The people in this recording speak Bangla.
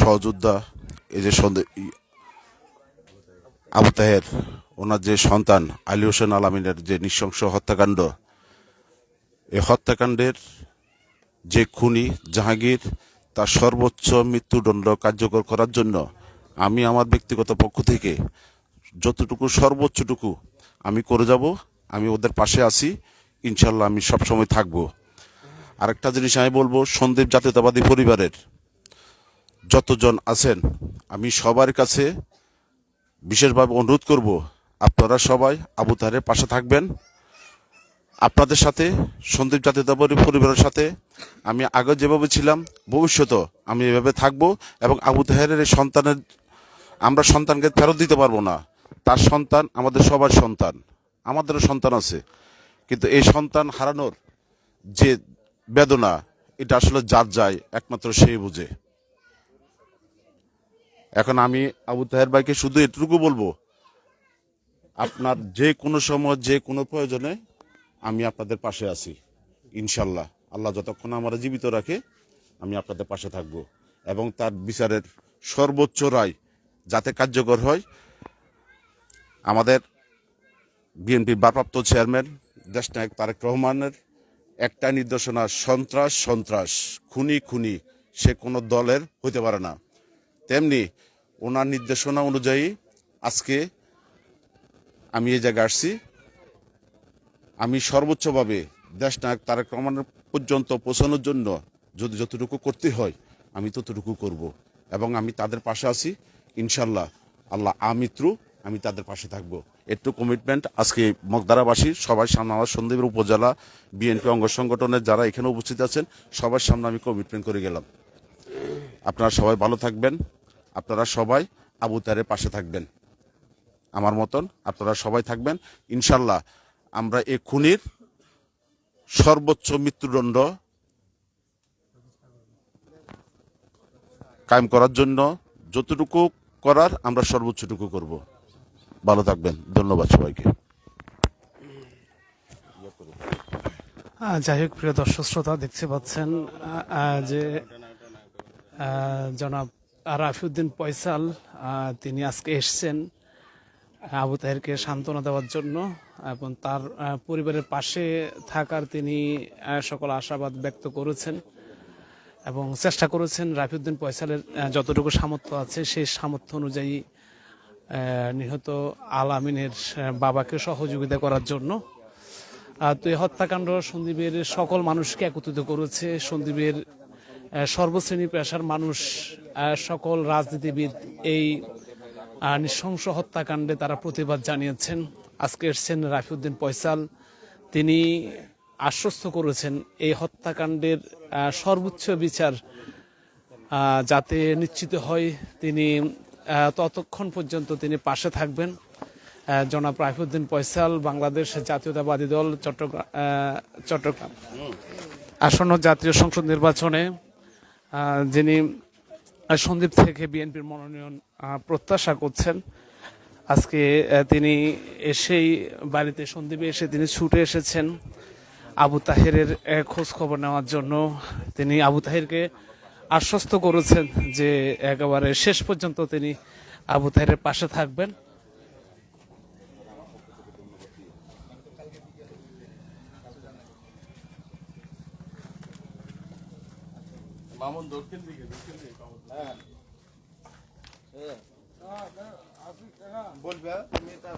সহযোদ্ধা, এই যে আবু তাহের, ওনার যে সন্তান, আলী হোসেন আলামিনের যে নৃশংস হত্যাকাণ্ড, এই হত্যাকাণ্ডের যে খুনি জাহাঙ্গীর, তার সর্বোচ্চ মৃত্যুদণ্ড কার্যকর করার জন্য আমি আমার ব্যক্তিগত পক্ষ থেকে যতটুকু সর্বোচ্চটুকু আমি করে যাব, আমি ওদের পাশে আছি, ইনশাল্লাহ আমি সবসময় থাকব। আরেকটা জিনিস আমি বলব, সন্দীপ জাতীয়তাবাদী পরিবারের যতজন আছেন, আমি সবার কাছে বিশেষভাবে অনুরোধ করব, আপনারা সবাই আবু তাহেরের পাশে থাকবেন। আপনাদের সাথে, সন্দীপ জাতীয়তাবাদী পরিবারের সাথে আমি আগে যেভাবে ছিলাম, ভবিষ্যতেও আমি এভাবে থাকব এবং আবু তাহেরের এই সন্তানের, আমরা সন্তানকে ফেরত দিতে পারব না। তার সন্তান আমাদের সবার সন্তান, আমাদেরও সন্তান আছে। কিন্তু এই সন্তান হারানোর যে বেদনা, এটা আসলে যার যায় একমাত্র সেই বুঝে। এখন আমি আবু তাহের ভাইকে শুধু এটুকু বলব, আপনার যে কোনো সময়, যে কোনো প্রয়োজনে আমি আপনাদের পাশে আছি, ইনশাল্লাহ। আল্লাহ যতক্ষণ আমার জীবিত রাখে, আমি আপনাদের পাশে থাকব। এবং তার বিচারের সর্বোচ্চ রায় যাতে কার্যকর হয়, আমাদের বিএনপির ভারপ্রাপ্ত চেয়ারম্যান, দেশনায়ক তারেক রহমানের একটা নির্দেশনা, সন্ত্রাস সন্ত্রাস, খুনি খুনি, সে কোনো দলের হইতে পারে না। তেমনি ওনার নির্দেশনা অনুযায়ী আজকে আমি এই জায়গায় আসছি। আমি সর্বোচ্চভাবে দেশ নায়ক তারেক রহমানের পর্যন্ত পৌঁছানোর জন্য যদি যতটুকু করতে হয়, আমি ততটুকু করব। এবং আমি তাদের পাশে আছি। ইনশাল্লাহ আল্লাহ আমিত্রু আমি তাদের পাশে থাকব। একটু কমিটমেন্ট আজকে মগদারাবাসী সবাই সামনে আমার সন্দীপের উপজেলা বিএনপি অঙ্গ সংগঠনের যারা এখানে উপস্থিত আছেন, সবার সামনে আমি কমিটমেন্ট করে গেলাম। আপনারা সবাই ভালো থাকবেন। আপনারা সবাই আবু তারের পাশে থাকবেন। আমার মতন আপনারা সবাই থাকবেন। ইনশাল্লাহ আমরা এ খুনির সর্বোচ্চ মৃত্যুদণ্ড কায়েম করার জন্য যতটুকু করার আমরা সর্বোচ্চটুকু করব। ভালো থাকবেন। ধন্যবাদ সবাইকে। যাই হোক, প্রিয় দর্শক, শ্রোতা, দেখতে পাচ্ছেন যে জনাব রাফিউদ্দিন পয়সাল তিনি আজকে এসছেন আবু তাহেরকে সান্ত্বনা দেওয়ার জন্য এবং তার পরিবারের পাশে থাকার তিনি সকল আশাবাদ ব্যক্ত করেছেন এবং চেষ্টা করেছেন রাফিউদ্দিন পয়সালের যতটুকু সামর্থ্য আছে সেই সামর্থ্য অনুযায়ী নিহত আল আমিনের বাবাকে সহযোগিতা করার জন্য। তো এই হত্যাকাণ্ড সন্দীপের সকল মানুষকে একত্রিত করেছে। সন্দীপের সর্বশ্রেণী পেশার মানুষ সকল রাজনীতিবিদ এই নৃশংস হত্যাকাণ্ডে তারা প্রতিবাদ জানিয়েছেন। আজকে এসছেন রাফিউদ্দিন পয়সাল, তিনি আশ্বস্ত করেছেন এই হত্যাকাণ্ডের সর্বোচ্চ বিচার যাতে নিশ্চিত হয় তিনি ততক্ষণ পর্যন্ত তিনি পাশে থাকবেন। জনাব রাইফুদ্দিন পয়সাল, বাংলাদেশ জাতীয়তাবাদী দল চট্টগ্রাম চট্টগ্রাম। আসন্ন জাতীয় সংসদ নির্বাচনে যিনি সন্দীপ থেকে বিএনপির মনোনয়ন প্রত্যাশা করছেন। আজকে তিনি এসেই বাড়িতে, সন্দীপে এসে তিনি ছুটে এসেছেন আবু তাহেরের খোঁজ খবর নেওয়ার জন্য। তিনি আবু তাহেরকে আশ্বস্ত করেছেন যে, একেবারে শেষ পর্যন্ত তিনি আবু তাহেরের পাশে থাকবেন। মামুন দক্ষিণ দিকে দক্ষিণ দিকে বলবে তুমি তার